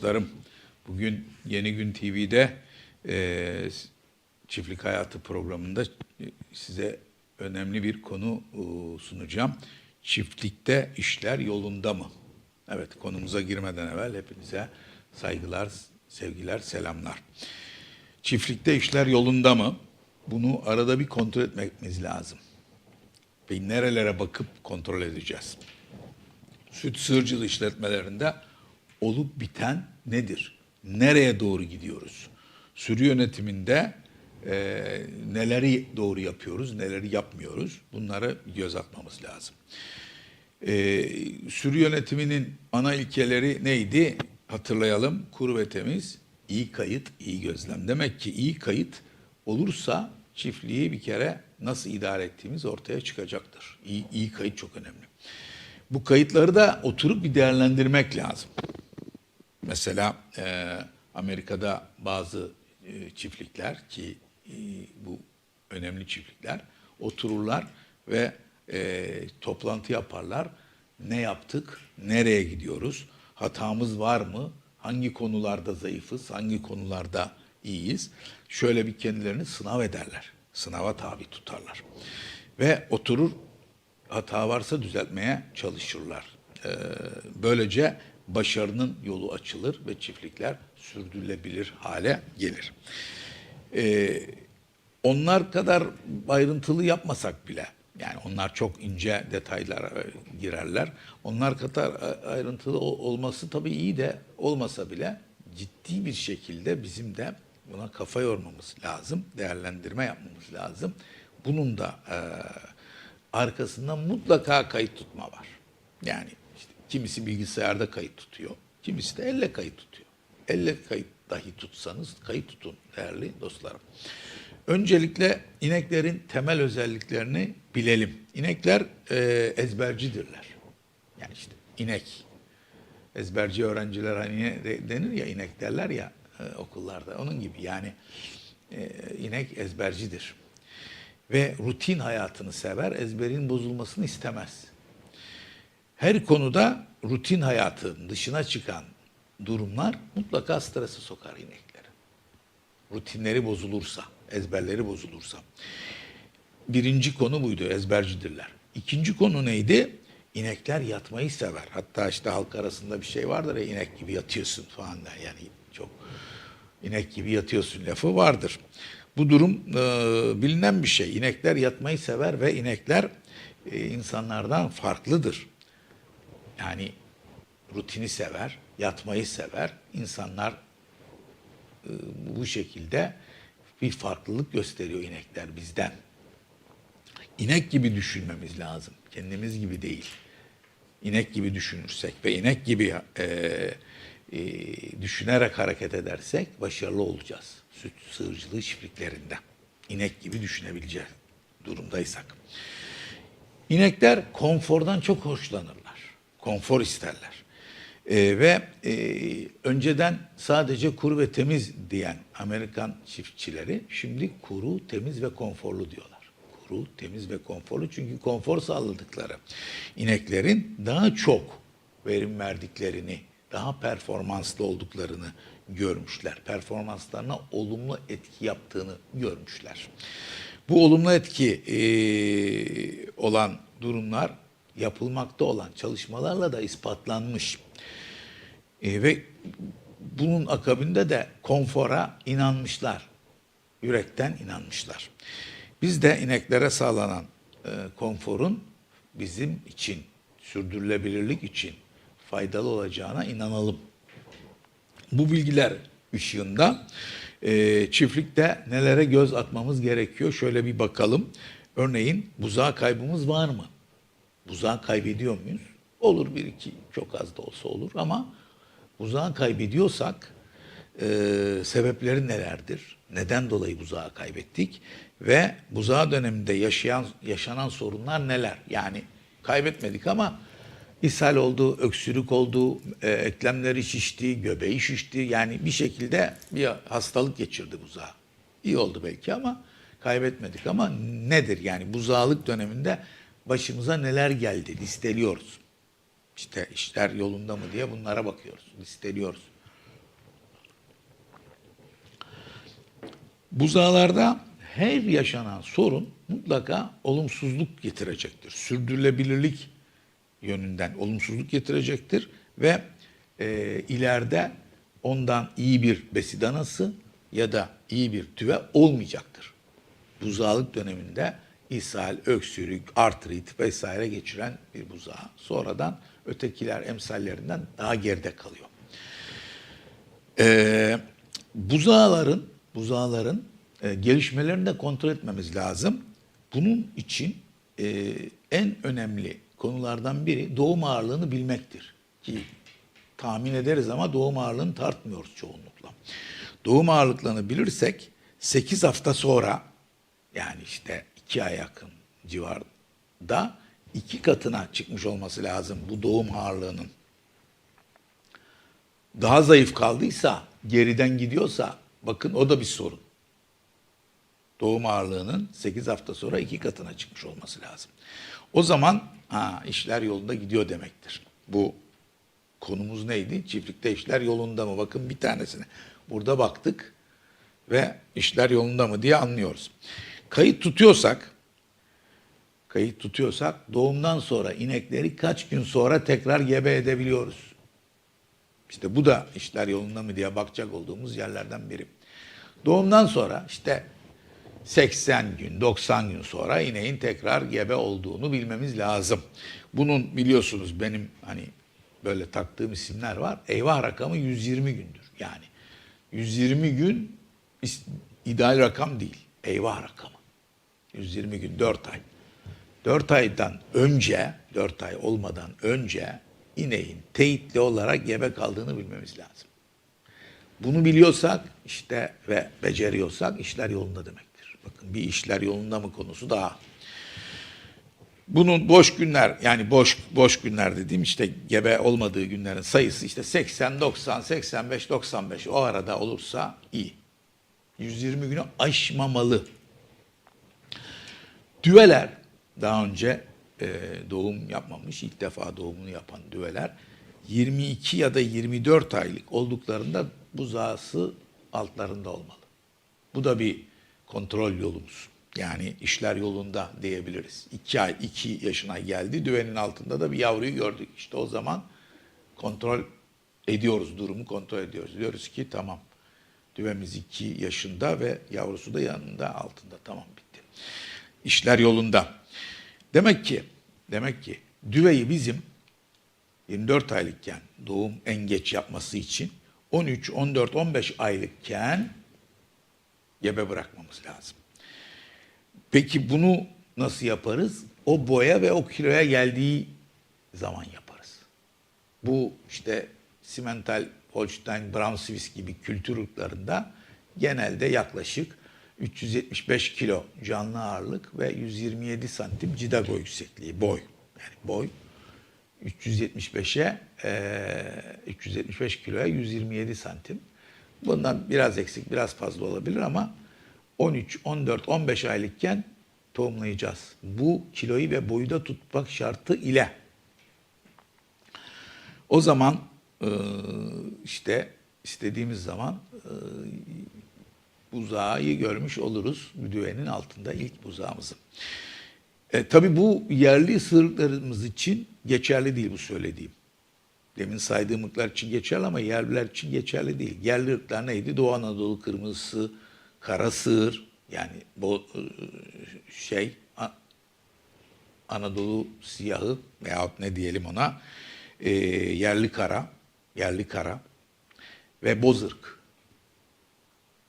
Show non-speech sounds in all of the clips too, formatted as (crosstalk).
Dostlarım, bugün Yeni Gün TV'de e, Çiftlik Hayatı programında e, size önemli bir konu e, sunacağım. Çiftlikte işler yolunda mı? Evet, konumuza girmeden evvel hepinize saygılar, sevgiler, selamlar. Çiftlikte işler yolunda mı? Bunu arada bir kontrol etmemiz lazım. Ve nerelere bakıp kontrol edeceğiz? süt sığırcılığı işletmelerinde olup biten nedir? Nereye doğru gidiyoruz? Sürü yönetiminde e, neleri doğru yapıyoruz, neleri yapmıyoruz? Bunları göz atmamız lazım. E, sürü yönetiminin ana ilkeleri neydi? Hatırlayalım. Kuru ve temiz, iyi kayıt, iyi gözlem. Demek ki iyi kayıt olursa çiftliği bir kere nasıl idare ettiğimiz ortaya çıkacaktır. İyi, iyi kayıt çok önemli. Bu kayıtları da oturup bir değerlendirmek lazım. Mesela e, Amerika'da bazı e, çiftlikler ki e, bu önemli çiftlikler otururlar ve e, toplantı yaparlar. Ne yaptık? Nereye gidiyoruz? Hatamız var mı? Hangi konularda zayıfız? Hangi konularda iyiyiz? Şöyle bir kendilerini sınav ederler. Sınava tabi tutarlar. Ve oturur hata varsa düzeltmeye çalışırlar. Ee, böylece başarının yolu açılır ve çiftlikler sürdürülebilir hale gelir. Ee, onlar kadar ayrıntılı yapmasak bile, yani onlar çok ince detaylara girerler. Onlar kadar ayrıntılı olması tabii iyi de olmasa bile ciddi bir şekilde bizim de buna kafa yormamız lazım, değerlendirme yapmamız lazım. Bunun da e, arkasında mutlaka kayıt tutma var. Yani kimisi bilgisayarda kayıt tutuyor, kimisi de elle kayıt tutuyor. Elle kayıt dahi tutsanız kayıt tutun değerli dostlarım. Öncelikle ineklerin temel özelliklerini bilelim. İnekler e, ezbercidirler. Yani işte inek, ezberci öğrenciler hani denir ya inek derler ya e, okullarda. Onun gibi yani e, inek ezbercidir ve rutin hayatını sever, ezberin bozulmasını istemez. Her konuda rutin hayatın dışına çıkan durumlar mutlaka strese sokar inekleri. Rutinleri bozulursa, ezberleri bozulursa. Birinci konu buydu, ezbercidirler. İkinci konu neydi? İnekler yatmayı sever. Hatta işte halk arasında bir şey vardır ya inek gibi yatıyorsun falan der. Yani çok inek gibi yatıyorsun lafı vardır. Bu durum e, bilinen bir şey. İnekler yatmayı sever ve inekler e, insanlardan farklıdır. Yani rutini sever, yatmayı sever. İnsanlar e, bu şekilde bir farklılık gösteriyor inekler bizden. İnek gibi düşünmemiz lazım. Kendimiz gibi değil. İnek gibi düşünürsek ve inek gibi e, e, düşünerek hareket edersek başarılı olacağız süt sığırcılığı çiftliklerinde. İnek gibi düşünebileceğiz durumdaysak. İnekler konfordan çok hoşlanırlar. Konfor isterler. Ee, ve e, önceden sadece kuru ve temiz diyen Amerikan çiftçileri şimdi kuru, temiz ve konforlu diyorlar. Kuru, temiz ve konforlu çünkü konfor sağladıkları ineklerin daha çok verim verdiklerini, daha performanslı olduklarını görmüşler. Performanslarına olumlu etki yaptığını görmüşler. Bu olumlu etki e, olan durumlar yapılmakta olan çalışmalarla da ispatlanmış. E, ve bunun akabinde de konfora inanmışlar. Yürekten inanmışlar. Biz de ineklere sağlanan e, konforun bizim için, sürdürülebilirlik için faydalı olacağına inanalım. Bu bilgiler ışığında e, çiftlikte nelere göz atmamız gerekiyor? Şöyle bir bakalım. Örneğin buzağı kaybımız var mı? Buzağı kaybediyor muyuz? Olur bir iki çok az da olsa olur ama buzağı kaybediyorsak e, sebepleri nelerdir? Neden dolayı buzağı kaybettik? Ve buzağı döneminde yaşayan yaşanan sorunlar neler? Yani kaybetmedik ama ishal oldu, öksürük oldu, e, eklemleri şişti, göbeği şişti. Yani bir şekilde bir hastalık geçirdi buzağı. İyi oldu belki ama kaybetmedik ama nedir? Yani buzağlık döneminde başımıza neler geldi listeliyoruz. İşte işler yolunda mı diye bunlara bakıyoruz, listeliyoruz. Buzağlarda her yaşanan sorun mutlaka olumsuzluk getirecektir. Sürdürülebilirlik yönünden olumsuzluk getirecektir ve e, ileride ondan iyi bir besidanası ya da iyi bir tüve olmayacaktır. Buzağlık döneminde ishal, öksürük, artrit vesaire geçiren bir buzağı sonradan ötekiler emsallerinden daha geride kalıyor. Ee, buzağların buzağların e, gelişmelerini de kontrol etmemiz lazım. Bunun için e, en önemli konulardan biri doğum ağırlığını bilmektir. Ki tahmin ederiz ama doğum ağırlığını tartmıyoruz çoğunlukla. Doğum ağırlıklarını bilirsek 8 hafta sonra yani işte 2 ay yakın civarda iki katına çıkmış olması lazım bu doğum ağırlığının daha zayıf kaldıysa, geriden gidiyorsa bakın o da bir sorun. Doğum ağırlığının 8 hafta sonra iki katına çıkmış olması lazım. O zaman ha, işler yolunda gidiyor demektir. Bu konumuz neydi? Çiftlikte işler yolunda mı? Bakın bir tanesine. Burada baktık ve işler yolunda mı diye anlıyoruz. Kayıt tutuyorsak, kayıt tutuyorsak doğumdan sonra inekleri kaç gün sonra tekrar gebe edebiliyoruz? İşte bu da işler yolunda mı diye bakacak olduğumuz yerlerden biri. Doğumdan sonra işte 80 gün, 90 gün sonra ineğin tekrar gebe olduğunu bilmemiz lazım. Bunun biliyorsunuz benim hani böyle taktığım isimler var. Eyvah rakamı 120 gündür. Yani 120 gün ideal rakam değil. Eyvah rakamı. 120 gün, 4 ay. 4 aydan önce, 4 ay olmadan önce ineğin teyitli olarak gebe kaldığını bilmemiz lazım. Bunu biliyorsak işte ve beceriyorsak işler yolunda demektir. Bakın bir işler yolunda mı konusu daha. Bunun boş günler yani boş boş günler dediğim işte gebe olmadığı günlerin sayısı işte 80, 90, 85, 95 o arada olursa iyi. 120 günü aşmamalı. Düveler daha önce e, doğum yapmamış, ilk defa doğumunu yapan düveler 22 ya da 24 aylık olduklarında buzağısı altlarında olmalı. Bu da bir kontrol yolumuz. Yani işler yolunda diyebiliriz. 2 ay, 2 yaşına geldi. Düvenin altında da bir yavruyu gördük. İşte o zaman kontrol ediyoruz, durumu kontrol ediyoruz. Diyoruz ki tamam düvemiz 2 yaşında ve yavrusu da yanında altında. Tamam bitti. İşler yolunda. Demek ki demek ki düveyi bizim 24 aylıkken doğum en geç yapması için 13, 14, 15 aylıkken gebe bırakmamız lazım. Peki bunu nasıl yaparız? O boya ve o kiloya geldiği zaman yaparız. Bu işte simental Holstein, Brown Swiss gibi kültür ırklarında genelde yaklaşık 375 kilo canlı ağırlık ve 127 santim cidago yüksekliği boy. Yani boy 375'e e, 375 kiloya 127 santim. Bundan biraz eksik, biraz fazla olabilir ama 13, 14, 15 aylıkken tohumlayacağız. Bu kiloyu ve boyu da tutmak şartı ile. O zaman işte istediğimiz zaman buzağı görmüş oluruz. Düvenin altında ilk buzağımızı. E, tabii bu yerli sığırlarımız için geçerli değil bu söylediğim. Demin saydığım ırklar için geçerli ama yerliler için geçerli değil. Yerli ırklar neydi? Doğu Anadolu kırmızısı, kara sığır yani bu e, şey Anadolu siyahı veyahut ne diyelim ona e, yerli kara, yerli kara ve bozırk.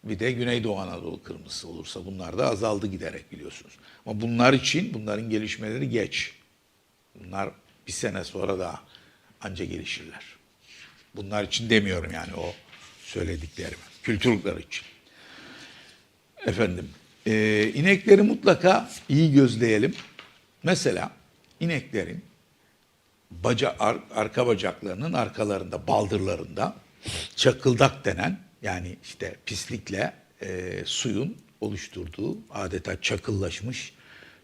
Bir de Güneydoğu Anadolu kırmızısı olursa bunlar da azaldı giderek biliyorsunuz. Ama bunlar için bunların gelişmeleri geç. Bunlar bir sene sonra daha anca gelişirler. Bunlar için demiyorum yani o söylediklerimi. Kültürlükler için. Efendim, e, inekleri mutlaka iyi gözleyelim. Mesela ineklerin baca, ar- arka bacaklarının arkalarında, baldırlarında çakıldak denen yani işte pislikle e, suyun oluşturduğu adeta çakıllaşmış,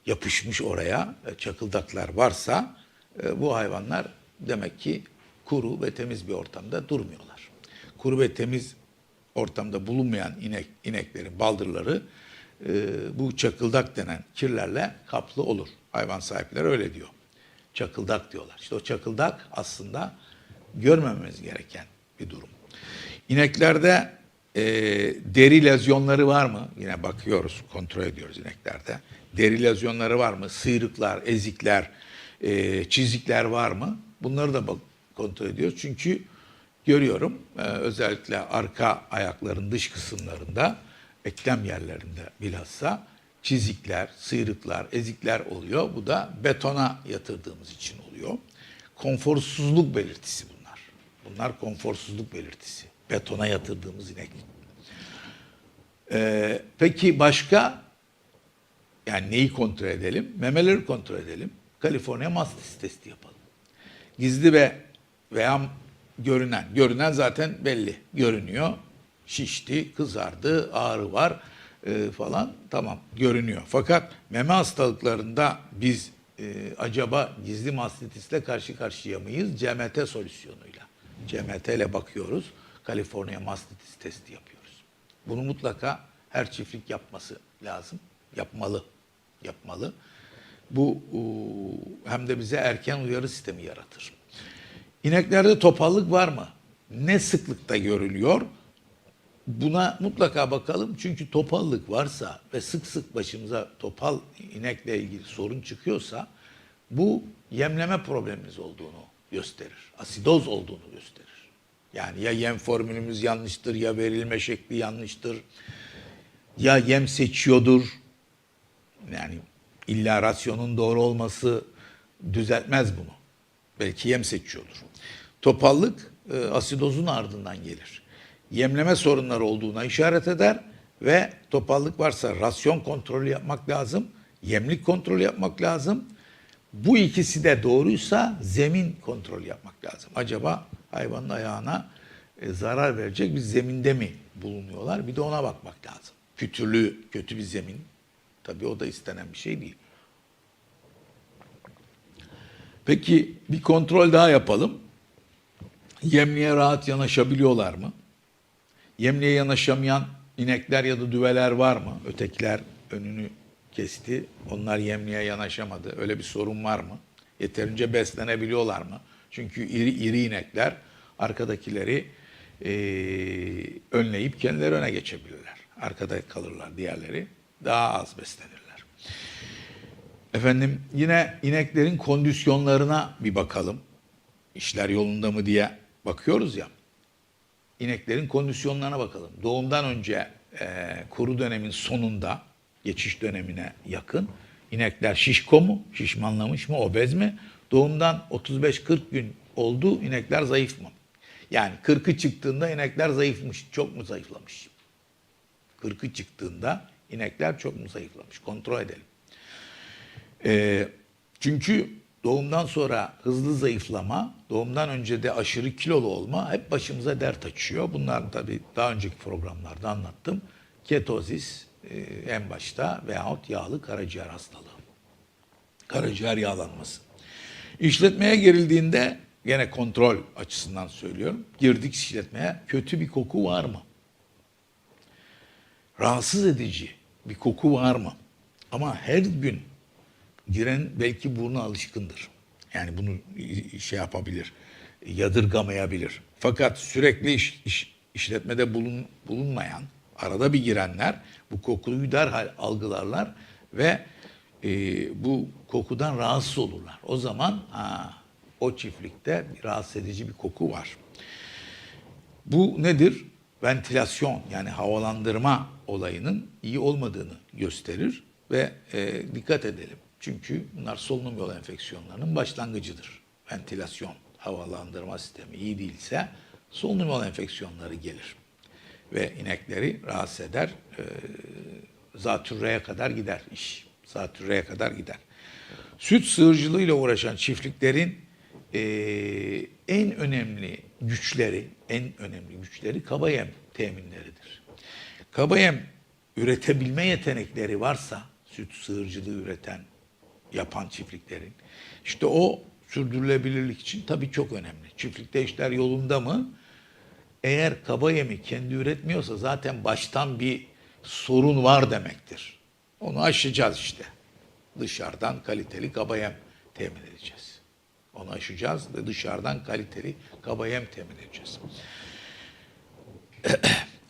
yapışmış oraya e, çakıldaklar varsa e, bu hayvanlar demek ki kuru ve temiz bir ortamda durmuyorlar. Kuru ve temiz ortamda bulunmayan inek ineklerin baldırları e, bu çakıldak denen kirlerle kaplı olur. Hayvan sahipleri öyle diyor. Çakıldak diyorlar. İşte o çakıldak aslında görmememiz gereken bir durum. İneklerde e, deri lezyonları var mı? Yine bakıyoruz, kontrol ediyoruz ineklerde. Deri lezyonları var mı? Sıyrıklar, ezikler, e, çizikler var mı? Bunları da bak, kontrol ediyoruz. Çünkü görüyorum e, özellikle arka ayakların dış kısımlarında, eklem yerlerinde bilhassa çizikler, sıyrıklar, ezikler oluyor. Bu da betona yatırdığımız için oluyor. Konforsuzluk belirtisi bunlar. Bunlar konforsuzluk belirtisi. Betona yatırdığımız inek. Ee, peki başka yani neyi kontrol edelim? Memeleri kontrol edelim. Kaliforniya mastis testi yapalım. Gizli ve veya görünen, görünen zaten belli. Görünüyor. Şişti, kızardı, ağrı var e, falan tamam görünüyor. Fakat meme hastalıklarında biz e, acaba gizli mastitisle karşı karşıya mıyız? CMT solüsyonuyla. CMT ile bakıyoruz. Kaliforniya mastitis testi yapıyoruz. Bunu mutlaka her çiftlik yapması lazım. Yapmalı. Yapmalı. Bu hem de bize erken uyarı sistemi yaratır. İneklerde topallık var mı? Ne sıklıkta görülüyor? Buna mutlaka bakalım çünkü topallık varsa ve sık sık başımıza topal inekle ilgili sorun çıkıyorsa bu yemleme problemimiz olduğunu gösterir. Asidoz olduğunu gösterir. Yani ya yem formülümüz yanlıştır ya verilme şekli yanlıştır ya yem seçiyordur. Yani illa rasyonun doğru olması düzeltmez bunu. Belki yem seçiyordur. Topallık e, asidozun ardından gelir. Yemleme sorunları olduğuna işaret eder ve topallık varsa rasyon kontrolü yapmak lazım. Yemlik kontrolü yapmak lazım. Bu ikisi de doğruysa zemin kontrolü yapmak lazım. Acaba hayvanın ayağına e, zarar verecek bir zeminde mi bulunuyorlar? Bir de ona bakmak lazım. Kütürlü, kötü bir zemin. Tabii o da istenen bir şey değil. Peki bir kontrol daha yapalım. Yemliğe rahat yanaşabiliyorlar mı? Yemliğe yanaşamayan inekler ya da düveler var mı? Ötekiler önünü kesti. Onlar yemliğe yanaşamadı. Öyle bir sorun var mı? Yeterince beslenebiliyorlar mı? Çünkü iri iri inekler arkadakileri e, önleyip kendileri öne geçebilirler. Arkada kalırlar diğerleri. Daha az beslenirler. Efendim yine ineklerin kondisyonlarına bir bakalım. İşler yolunda mı diye bakıyoruz ya. İneklerin kondisyonlarına bakalım. Doğumdan önce e, kuru dönemin sonunda geçiş dönemine yakın inekler şişko mu, şişmanlamış mı, obez mi? Doğumdan 35-40 gün oldu inekler zayıf mı? Yani 40'ı çıktığında inekler zayıfmış, çok mu zayıflamış? 40'ı çıktığında inekler çok mu zayıflamış? Kontrol edelim. E, çünkü doğumdan sonra hızlı zayıflama, doğumdan önce de aşırı kilolu olma hep başımıza dert açıyor. Bunlar tabii daha önceki programlarda anlattım. Ketozis e, en başta veyahut yağlı karaciğer hastalığı. Karaciğer yağlanması. İşletmeye girildiğinde gene kontrol açısından söylüyorum. Girdik işletmeye kötü bir koku var mı? Rahatsız edici bir koku var mı? Ama her gün giren belki burnu alışkındır. Yani bunu şey yapabilir, yadırgamayabilir. Fakat sürekli iş, iş, işletmede bulun, bulunmayan, arada bir girenler bu kokuyu derhal algılarlar ve e, bu kokudan rahatsız olurlar. O zaman ha, o çiftlikte bir rahatsız edici bir koku var. Bu nedir? Ventilasyon yani havalandırma olayının iyi olmadığını gösterir ve e, dikkat edelim. Çünkü bunlar solunum yolu enfeksiyonlarının başlangıcıdır. Ventilasyon, havalandırma sistemi iyi değilse solunum yolu enfeksiyonları gelir. Ve inekleri rahatsız eder. E, zatürreye kadar gider iş. Zatürreye kadar gider. Süt sığırcılığıyla uğraşan çiftliklerin e, en önemli güçleri, en önemli güçleri kaba yem teminleridir. Kaba yem üretebilme yetenekleri varsa süt sığırcılığı üreten yapan çiftliklerin. İşte o sürdürülebilirlik için tabii çok önemli. Çiftlikte işler yolunda mı? Eğer kaba yemi kendi üretmiyorsa zaten baştan bir sorun var demektir. Onu aşacağız işte. Dışarıdan kaliteli kaba yem temin edeceğiz. Onu aşacağız ve dışarıdan kaliteli kaba yem temin edeceğiz. (clears throat)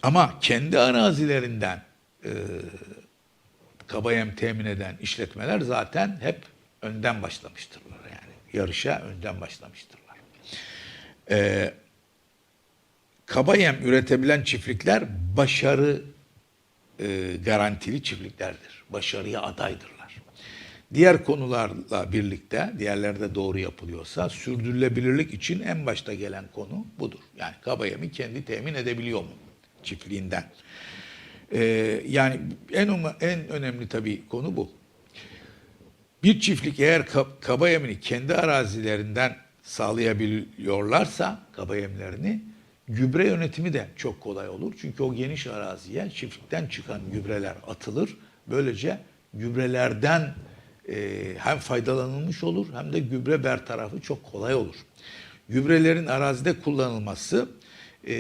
Ama kendi arazilerinden e, kaba yem temin eden işletmeler zaten hep önden başlamıştırlar yani. Yarışa önden başlamıştırlar. E, kaba yem üretebilen çiftlikler başarı e, garantili çiftliklerdir. Başarıya adaydırlar. Diğer konularla birlikte, diğerlerde doğru yapılıyorsa sürdürülebilirlik için en başta gelen konu budur. Yani kaba yemi kendi temin edebiliyor mu çiftliğinden? Ee, yani en en önemli tabii konu bu. Bir çiftlik eğer ka- kaba yemini kendi arazilerinden sağlayabiliyorlarsa kaba yemlerini gübre yönetimi de çok kolay olur. Çünkü o geniş araziye çiftlikten çıkan gübreler atılır. Böylece gübrelerden e, hem faydalanılmış olur hem de gübre bertarafı çok kolay olur. Gübrelerin arazide kullanılması e,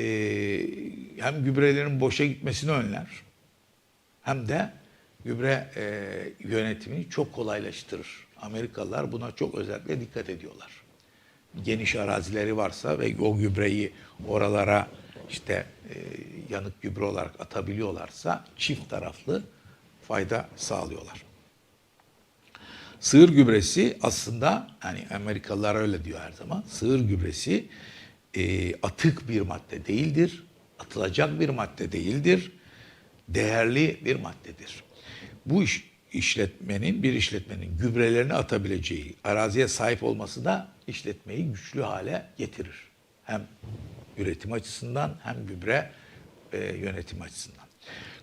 hem gübrelerin boşa gitmesini önler hem de gübre e, yönetimini çok kolaylaştırır. Amerikalılar buna çok özellikle dikkat ediyorlar. Geniş arazileri varsa ve o gübreyi oralara işte e, yanık gübre olarak atabiliyorlarsa çift taraflı fayda sağlıyorlar. Sığır gübresi aslında hani Amerikalılar öyle diyor her zaman. Sığır gübresi e, atık bir madde değildir. Atılacak bir madde değildir. Değerli bir maddedir. Bu iş, işletmenin bir işletmenin gübrelerini atabileceği araziye sahip olması da işletmeyi güçlü hale getirir. Hem üretim açısından hem gübre e, yönetim açısından.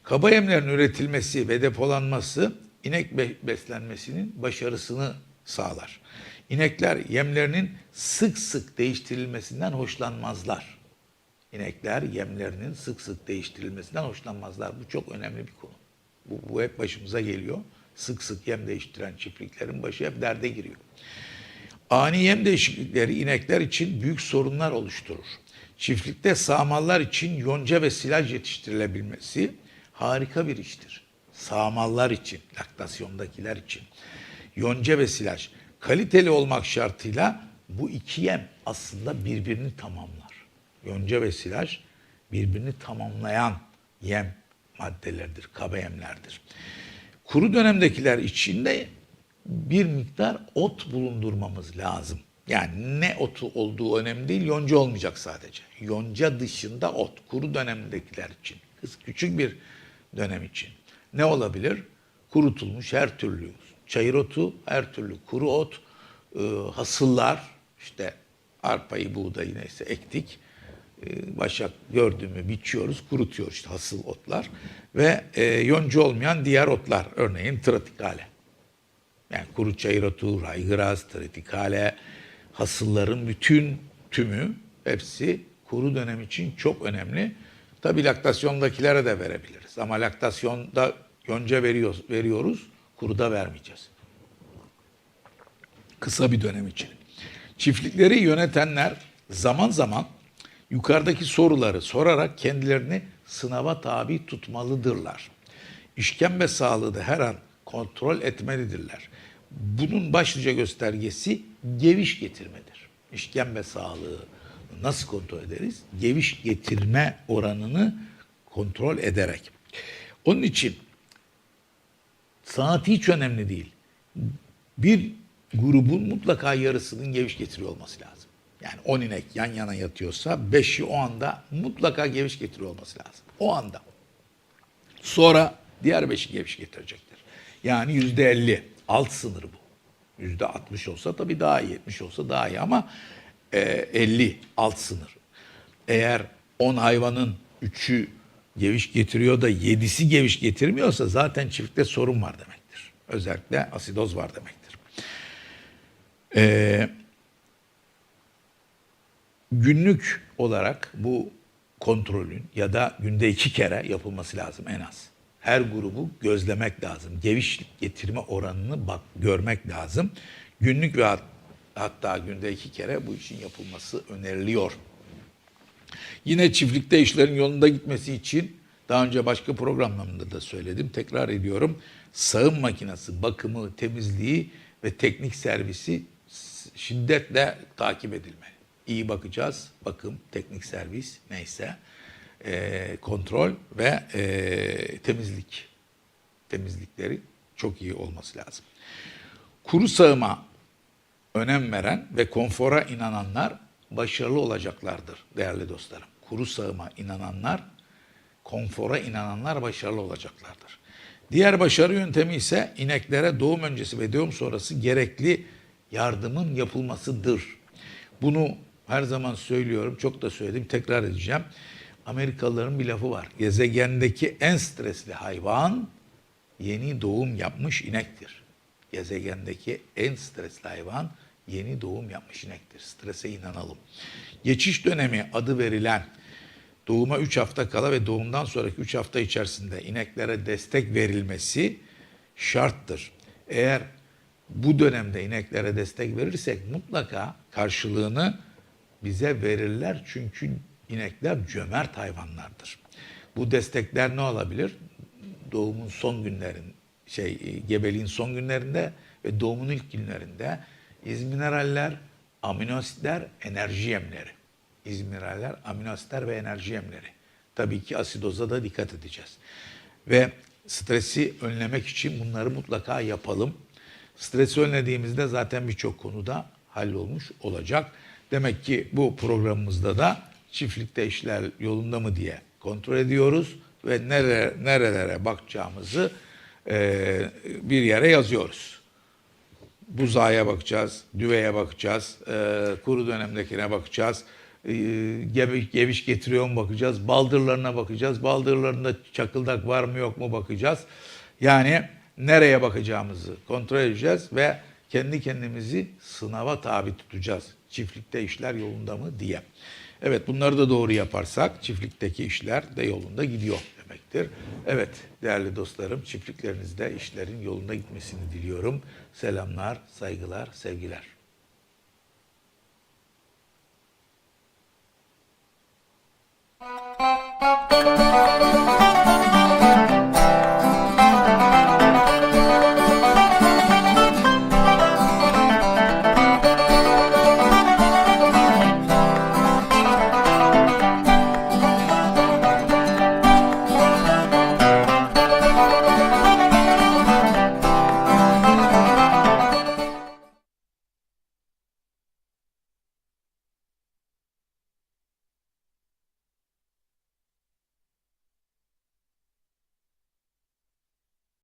Kaba yemlerin üretilmesi ve depolanması inek be- beslenmesinin başarısını sağlar. İnekler yemlerinin sık sık değiştirilmesinden hoşlanmazlar. İnekler yemlerinin sık sık değiştirilmesinden hoşlanmazlar. Bu çok önemli bir konu. Bu, bu hep başımıza geliyor. Sık sık yem değiştiren çiftliklerin başı hep derde giriyor. Ani yem değişiklikleri inekler için büyük sorunlar oluşturur. Çiftlikte sağmallar için yonca ve silaj yetiştirilebilmesi harika bir iştir. Sağmallar için, laktasyondakiler için. Yonca ve silaj kaliteli olmak şartıyla bu iki yem aslında birbirini tamamlar. Yonca ve silaj birbirini tamamlayan yem maddelerdir, kaba yemlerdir. Kuru dönemdekiler için de bir miktar ot bulundurmamız lazım. Yani ne otu olduğu önemli değil, yonca olmayacak sadece. Yonca dışında ot, kuru dönemdekiler için, küçük bir dönem için. Ne olabilir? Kurutulmuş her türlü çayır otu, her türlü kuru ot, e, hasıllar, işte arpayı, buğdayı neyse ektik. E, başak gördüğümü biçiyoruz, kurutuyoruz işte hasıl otlar. Ve e, yonca olmayan diğer otlar, örneğin tratikale. Yani kuru çayır otu, raygıraz, tritikale, hasılların bütün tümü hepsi kuru dönem için çok önemli. Tabi laktasyondakilere de verebiliriz. Ama laktasyonda yonca veriyoruz, veriyoruz kuruda vermeyeceğiz. Kısa bir dönem için. Çiftlikleri yönetenler zaman zaman yukarıdaki soruları sorarak kendilerini sınava tabi tutmalıdırlar. İşkembe sağlığı da her an kontrol etmelidirler. Bunun başlıca göstergesi geviş getirmedir. İşkembe sağlığı nasıl kontrol ederiz? Geviş getirme oranını kontrol ederek. Onun için saat hiç önemli değil. Bir grubun mutlaka yarısının geviş getiriyor olması lazım. Yani 10 inek yan yana yatıyorsa 5'i o anda mutlaka geviş getiriyor olması lazım. O anda. Sonra diğer 5'i geviş getirecektir. Yani yüzde 50 alt sınır bu. Yüzde 60 olsa tabii daha iyi, 70 olsa daha iyi ama e, 50 alt sınır. Eğer 10 hayvanın 3'ü geviş getiriyor da 7'si geviş getirmiyorsa zaten çiftlikte sorun var demektir. Özellikle asidoz var demektir. Ee, günlük olarak bu kontrolün ya da günde iki kere yapılması lazım en az. Her grubu gözlemek lazım. Geviş getirme oranını bak görmek lazım. Günlük ve hat- hatta günde iki kere bu işin yapılması öneriliyor. Yine çiftlikte işlerin yolunda gitmesi için daha önce başka programlarımda da söyledim. Tekrar ediyorum. Sağım makinesi bakımı, temizliği ve teknik servisi şiddetle takip edilmeli. İyi bakacağız. Bakım, teknik servis neyse. Ee, kontrol ve ee, temizlik. Temizlikleri çok iyi olması lazım. Kuru sağıma önem veren ve konfora inananlar başarılı olacaklardır değerli dostlarım. Kuru sağıma inananlar, konfora inananlar başarılı olacaklardır. Diğer başarı yöntemi ise ineklere doğum öncesi ve doğum sonrası gerekli yardımın yapılmasıdır. Bunu her zaman söylüyorum, çok da söyledim, tekrar edeceğim. Amerikalıların bir lafı var. Gezegendeki en stresli hayvan yeni doğum yapmış inektir. Gezegendeki en stresli hayvan yeni doğum yapmış inektir. Strese inanalım. Geçiş dönemi adı verilen doğuma 3 hafta kala ve doğumdan sonraki 3 hafta içerisinde ineklere destek verilmesi şarttır. Eğer bu dönemde ineklere destek verirsek mutlaka karşılığını bize verirler çünkü inekler cömert hayvanlardır. Bu destekler ne olabilir? Doğumun son günlerin şey e, gebeliğin son günlerinde ve doğumun ilk günlerinde izmineraller, amino asitler, enerji yemleri. İzmineraller, amino asitler ve enerji yemleri. Tabii ki asidoza da dikkat edeceğiz. Ve stresi önlemek için bunları mutlaka yapalım. Stresi önlediğimizde zaten birçok konuda hallolmuş olacak. Demek ki bu programımızda da çiftlikte işler yolunda mı diye kontrol ediyoruz ve nerelere, nerelere bakacağımızı e, bir yere yazıyoruz. Buzağıya bakacağız, düveye bakacağız, e, kuru dönemdekine bakacağız, e, geviş, geviş getiriyor mu bakacağız, baldırlarına bakacağız, baldırlarında çakıldak var mı yok mu bakacağız. Yani nereye bakacağımızı kontrol edeceğiz ve kendi kendimizi sınava tabi tutacağız. Çiftlikte işler yolunda mı diye. Evet bunları da doğru yaparsak çiftlikteki işler de yolunda gidiyor demektir. Evet değerli dostlarım çiftliklerinizde işlerin yolunda gitmesini diliyorum. Selamlar, saygılar, sevgiler. Thank (laughs)